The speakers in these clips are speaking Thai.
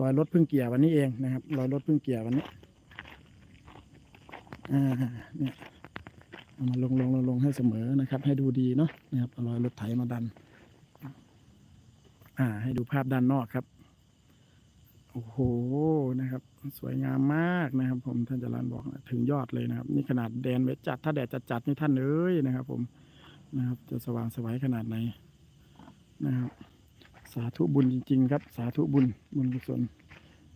รอยรถพิ่งเกี่ยวันนี้เองนะครับรอยรถพิ่งเกี่ยวันนี้อ่าเนี่ยเอามาลงลงลงลงให้เสมอนะครับ ให้ดูดีเนาะนะครับเอารอยรถไถมาดัน อ่า ให้ดูภาพด้านนอกครับโอ้โหนะครับ สวยงามมากนะครับ ผมท่านจรันบอกถึงยอดเลยนะครับ นี่ขนาดแดนไว้จัดถ้าแดดจัดจัดนี่ท่านเอ้ยนะครับ ผมนะครับ จะสว่างสวัยขนาดไหนนะครับ สาธุบุญจริง ๆ ครับ สาธุบุญบุญกุศล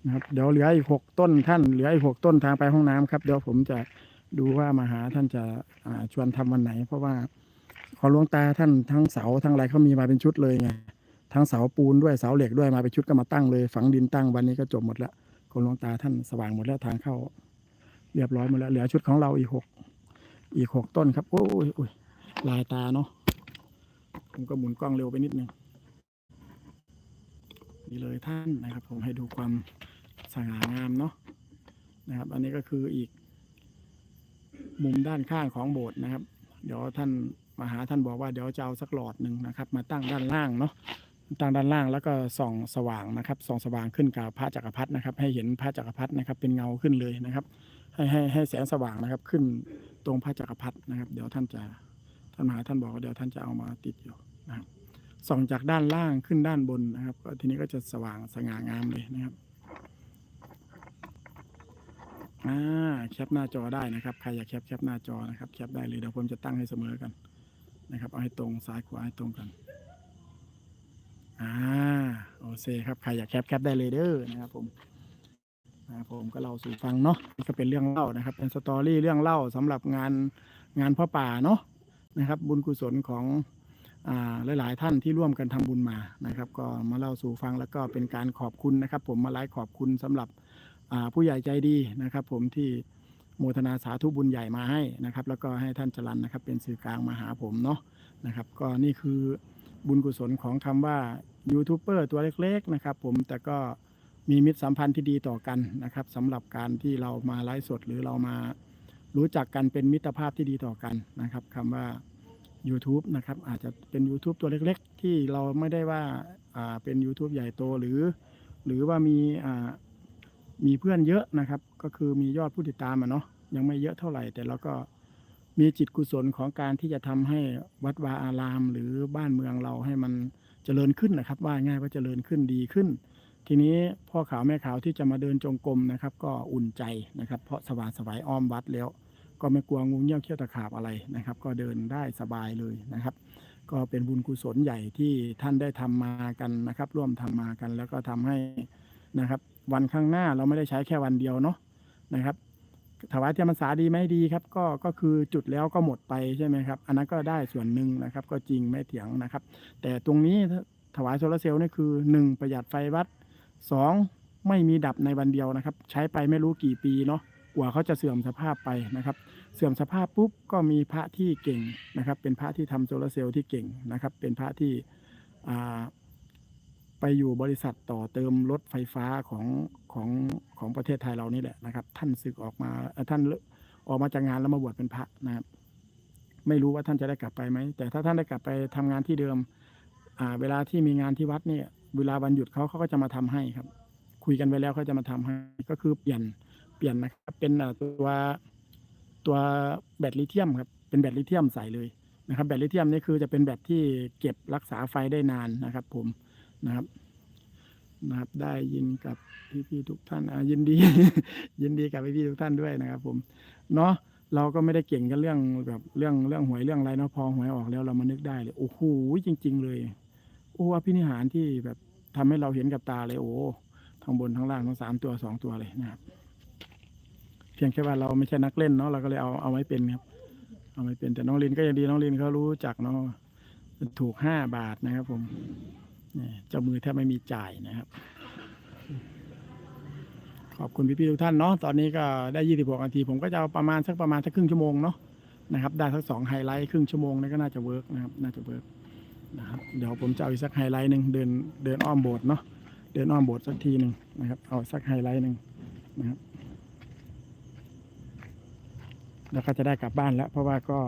นะครับเดี๋ยวเหลืออีกหกต้นท่านเหลืออีกหกต้นทางไปห้องน้ำครับเดี๋ยวผมจะดูว่ามาหาท่านจะชวนทำวันไหน เพราะว่าขอหลวงตาท่านทั้งเสาทั้งอะไรเขามีมาเป็นชุดเลยไงทั้งเสาปูนด้วยเสาเหล็กด้วยมาเป็นชุดก็มาตั้งเลย ฝังดินตั้งวันนี้ก็จบหมดแล้วขอหลวงตาท่านสว่างหมดแล้วทางเข้า เรียบร้อยหมดแล้วเหลือชุดของเราอีกหกอีกหกต้นครับโอ้ยโอ้ยลายตาเนาะผมก็หมุนกล้องเร็วไปนิดนึง นี่เลยท่านนะครับ ผมให้ดูความสง่างามเนาะนะครับ อันนี้ก็คืออีก มุมด้านข้างของโบสถ์นะครับ เดี๋ยวท่านมาหาท่านบอกว่าเดี๋ยวจะเอาสักหลอดหนึ่งนะครับ มาตั้งด้านล่างเนาะตั้งด้านล่างแล้วก็ส่องสว่างนะครับส่องสว่างขึ้นกับพระจักรพรรดินะครับ ให้เห็นพระจักรพรรดินะครับ เป็นเงาขึ้นเลยนะครับ ให้ให้ให้แสงสว่างนะครับ ขึ้นตรงพระจักรพรรดินะครับ เดี๋ยวท่านจะท่านมหาท่านบอกว่าเดี๋ยวท่านจะเอามาติดอยู่นะครับ ส่องจากด้านล่างขึ้นด้านบนนะครับก็ทีนี้ก็จะสว่างสง่างามเลยนะครับอ่าแคปหน้าจอได้นะครับใครอยากแคปแคปหน้าจอนะครับแคปได้เลยเดี๋ยวผมจะตั้งให้เสมอกันนะครับ เอาให้ตรงซ้ายขวาให้ตรงกันอ่าโอเคครับใครอยากแคปแคปได้เลยเด้อนะครับผมนะครับผมก็เล่าสู่ฟังเนาะนี่ก็เป็นเรื่องเล่านะครับ เป็นสตอรี่เรื่องเล่าสำหรับงานงานพ่อป่าเนาะนะครับ บุญกุศลของ หลาย ๆ ท่านที่ร่วมกันทำบุญมานะครับ ก็มาเล่าสู่ฟังแล้วก็เป็นการขอบคุณนะครับ ผมมาไลฟ์ขอบคุณสำหรับผู้ใหญ่ใจดีนะครับ ผมที่โมทนาสาธุบุญใหญ่มาให้นะครับ แล้วก็ให้ท่านจรันนะครับ เป็นสื่อกลางมาหาผมเนาะนะครับ ก็นี่คือบุญกุศลของคำว่ายูทูบเบอร์ตัวเล็ก ๆ นะครับ ผมแต่ก็มีมิตรสัมพันธ์ที่ดีต่อกันนะครับสำหรับการที่เรามาไลฟ์สดหรือเรามารู้จักกันเป็นมิตรภาพที่ดีต่อกันนะครับคำว่า YouTube นะครับ อาจจะเป็น YouTube ตัวเล็ก ๆ ที่เราไม่ได้ว่าเป็น YouTube ใหญ่โตหรือ หรือว่ามีมีเพื่อนเยอะนะครับ ก็คือมียอดผู้ติดตามอะเนาะยังไม่เยอะเท่าไหร่ แต่เราก็มีจิตกุศลของการที่จะทำให้วัดวาอาราม หรือบ้านเมืองเราให้มันเจริญขึ้นนะครับ ว่าง่ายว่าเจริญขึ้นดีขึ้น ทีนี้พ่อขาวแม่ขาวที่จะมาเดินจงกรมนะครับ ก็อุ่นใจนะครับ เพราะสว่างไสวายอ้อมวัดแล้ว ก็ไม่กลัวงูเงี้ยวเขี้ยวตะขาบอะไรนะครับ ก็เดินได้สบายเลยนะครับ ก็เป็นบุญกุศลใหญ่ที่ท่านได้ทำมากันนะครับ ร่วมทำมากันแล้วก็ทำให้นะครับ วันข้างหน้าเราไม่ได้ใช้แค่วันเดียวเนาะนะครับถวายเทียนพรรษาดีไหมดีครับก็ก็คือจุดแล้วก็หมดไปใช่ไหมครับ อันนั้นก็ได้ส่วนหนึ่งนะครับ ก็จริงไม่เถียงนะครับ แต่ตรงนี้ถวายโซลาร์เซลล์นี่คือหนึ่งประหยัดไฟวัดสองไม่มีดับในวันเดียวนะครับ ใช้ไปไม่รู้กี่ปีเนาะ กว่าเขาจะเสื่อมสภาพไปนะครับ เสื่อมสภาพปุ๊บก็มีพระที่เก่งนะครับ เป็นพระที่ทำโซลาร์เซลล์ที่เก่งนะครับ เป็นพระที่ไปอยู่บริษัทต่อเติมรถไฟฟ้าของของของประเทศไทยเรานี่แหละนะครับ ท่านศึกออกมาท่านออกมาจากงานแล้วมาบวชเป็นพระนะครับ ไม่รู้ว่าท่านจะได้กลับไปไหมแต่ถ้าท่านได้กลับไปทำงานที่เดิมเวลาที่มีงานที่วัดเนี่ย เวลาวันหยุดเขาเขาก็จะมาทำให้ครับ คุยกันไว้แล้วเขาจะมาทำให้ก็คือเปลี่ยน ปลี่ยนนะครับ เป็นตัวตัวแบตลิเธียมครับ เป็นแบตลิเธียมใส่เลยนะครับ แบตลิเธียมนี่คือจะเป็นแบตที่เก็บรักษาไฟได้นานนะครับ ผมนะครับนะครับ ได้ยินกับพี่ๆทุกท่านอ่ายินดี ยินดีกับพี่ๆทุกท่านด้วยนะครับ ผมเนาะเราก็ไม่ได้เก่งกันเรื่องแบบเรื่องเรื่องหวยเรื่องอะไรเนาะพอหวยออกแล้วเรามานึกได้เลยโอ้โหจริง ๆ เลยโอ้อภินิหารที่แบบทำให้เราเห็นกับตาเลยโอ้ทั้งบนทั้งล่างทั้งสามตัวสองตัวเลยนะครับ เพียงแค่ว่าเราไม่ใช่นักเล่นเนาะเราก็เลยเอาเอาไว้เป็นครับเอาไว้เป็นแต่น้องลินก็ยังดีน้องลินเขารู้จักเนาะถูกห้าบาทนะครับ ผมนี่เจ้ามือแทบไม่มีจ่ายนะครับ ขอบคุณพี่ๆทุกท่านเนาะตอนนี้ก็ได้ยี่สิบหกนาที ผมก็จะเอาประมาณสักประมาณสักครึ่งชั่วโมงเนาะนะครับ ได้สักสองไฮไลท์ครึ่งชั่วโมงนี่ก็น่าจะเวิร์กนะครับ น่าจะเวิร์กนะครับเดี๋ยวผมจะเอาอีกสักไฮไลท์หนึ่งเดินเดินอ้อมโบสถ์เนาะเดินอ้อมโบสถ์สักทีหนึ่งนะครับ เอาสักไฮไลท์หนึ่งนะครับ แล้วก็จะได้กลับบ้านแล้ว เพราะว่าก็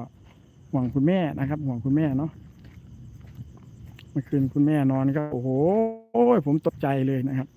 ห่วงคุณแม่นะครับ ห่วงคุณแม่เนาะเมื่อคืนคุณแม่นอนก็ โอ้โหผมตกใจเลยนะครับ